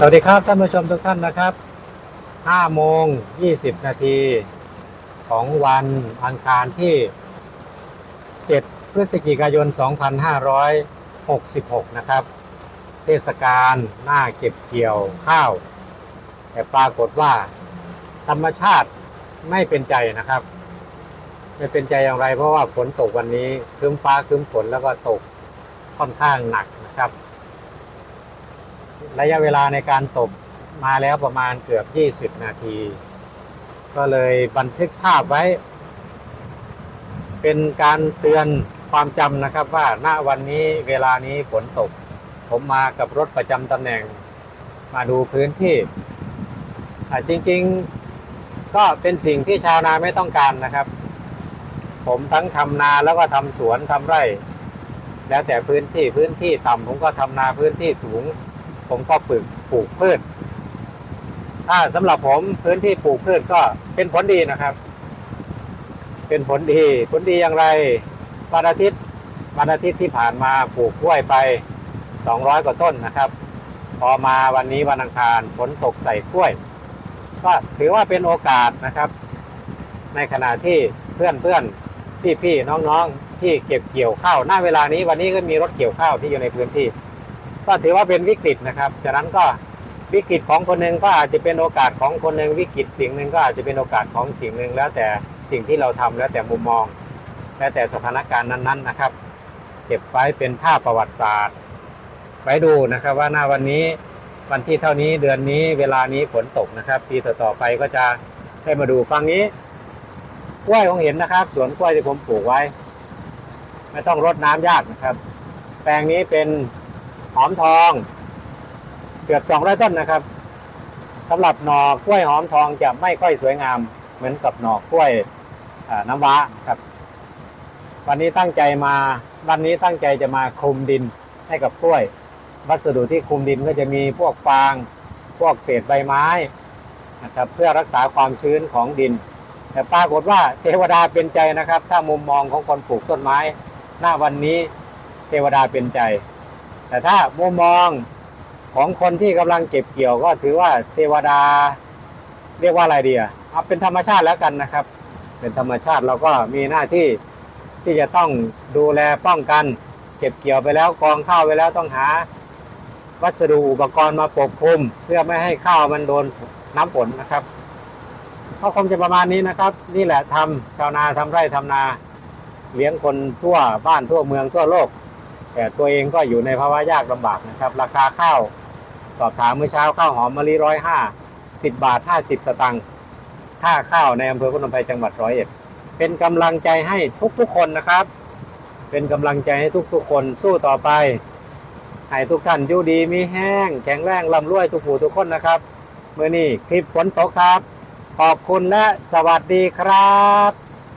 สวัสดีครับท่านผู้ชมทุกท่านนะครับ5โมง 20 นาทีของวันอังคารที่ 7 พฤศจิกายน 2566 นะครับ เทศกาลหน้าเก็บเกี่ยวข้าว แต่ปรากฏว่า ธรรมชาติไม่เป็นใจนะครับ ไม่เป็นใจอย่างไรเพราะว่าฝนตกวันนี้ครึ้มฟ้าครึ้มฝนแล้วก็ตกค่อนข้างหนักนะครับ ระยะเวลาในการตกมาแล้วประมาณเกือบ 20 นาที ก็เลยบันทึกภาพไว้ เป็นการเตือนความจำนะครับว่าณวันนี้เวลานี้ฝนตก ผมมากับรถประจำตำแหน่ง มาดูพื้นที่อะจริงๆก็เป็นสิ่งที่ชาวนาไม่ต้องการนะครับ ผมทั้งทำนาแล้วก็ทำสวนทำไร่ แล้วแต่พื้นที่พื้นที่ต่ำผมก็ทำนาพื้นที่สูง ผมก็ปลูกปลูกพืชถ้าสำหรับผมพื้นที่ปลูกพืชก็เป็นผลดีนะครับ เป็นผลดีผลดีอย่างไรวันอาทิตย์วันอาทิตย์ที่ผ่านมาปลูกกล้วยไป 200 กว่าต้นนะครับ พอมาวันนี้วันอังคารฝนตกใส่กล้วย ก็ถือว่าเป็นโอกาสนะครับ ในขณะที่เพื่อนเพื่อนพี่พี่ๆน้องๆที่เก็บเกี่ยวข้าวหน้าเวลานี้วันนี้ก็มีรถเกี่ยวข้าวที่อยู่ในพื้นที่ ก็ถือว่าเป็นวิกฤตนะครับฉะนั้นก็วิกฤตของคนหนึ่งก็อาจจะเป็นโอกาสของคนหนึ่งวิกฤตสิ่งหนึ่งก็อาจจะเป็นโอกาสของสิ่งหนึ่งแล้วแต่สิ่งที่เราทำแล้วแต่มุมมอง แล้วแต่สถานการณ์นั้นๆนะครับ เก็บไว้เป็นภาพประวัติศาสตร์ ไว้ดูนะครับว่าหน้าวันนี้วันที่เท่านี้เดือนนี้เวลานี้ฝนตกนะครับ ปีต่อๆไปก็จะให้มาดูฟังนี้กล้วยของเห็นนะครับ สวนกล้วยที่ผมปลูกไว้ ไม่ต้องรดน้ำยากนะครับ แปลงนี้เป็น อมทอง เกือบ200ต้นนะครับสำหรับหน่อกล้วยหอมทองจะไม่ค่อยสวยงาม เหมือนกับหน่อกล้วยน้ำว้าครับ วันนี้ตั้งใจมาวันนี้ตั้งใจจะมาคลุมดินให้กับกล้วย วัสดุที่คลุมดินก็จะมีพวกฟาง พวกเศษใบไม้นะครับเพื่อรักษาความชื้นของดิน แต่ปรากฏว่าเทวดาเป็นใจนะครับ ถ้ามุมมองของคนปลูกต้นไม้ หน้าวันนี้เทวดาเป็นใจ แต่ถ้ามุมมองของคนที่กำลังเก็บเกี่ยวก็ถือว่าเทวดา เรียกว่าอะไรดีอะเอาเป็นธรรมชาติแล้วกันนะครับ เป็นธรรมชาติเราก็มีหน้าที่ที่จะต้องดูแลป้องกัน เก็บเกี่ยวไปแล้วกองข้าวไปแล้วต้องหา วัสดุอุปกรณ์มาปกคลุม เพื่อไม่ให้ข้าวมันโดนน้ำฝนนะครับก็คงจะประมาณนี้นะครับ นี่แหละทำชาวนาทำไร่ทำนา เลี้ยงคนทั่วบ้านทั่วเมืองทั่วโลก แต่ตัวเองก็อยู่ในภาวะยากลำบากนะครับ ราคาข้าวสอบถามเมื่อเช้าข้าวหอมมะลิร้อยห้าสิบบาทห้าสิบสตังค์ค่าข้าวในอำเภอพนมไพรจังหวัดร้อยเอ็ดเป็นกำลังใจให้ทุกๆคนนะครับ เป็นกำลังใจให้ทุกๆคนสู้ต่อไปให้ทุกท่านอยู่ดีมีแห้ง แข็งแรงร่ำรวยทุกผู้ทุกคนนะครับเมื่อนี้คลิปฝนตกครับ ขอบคุณและสวัสดีครับ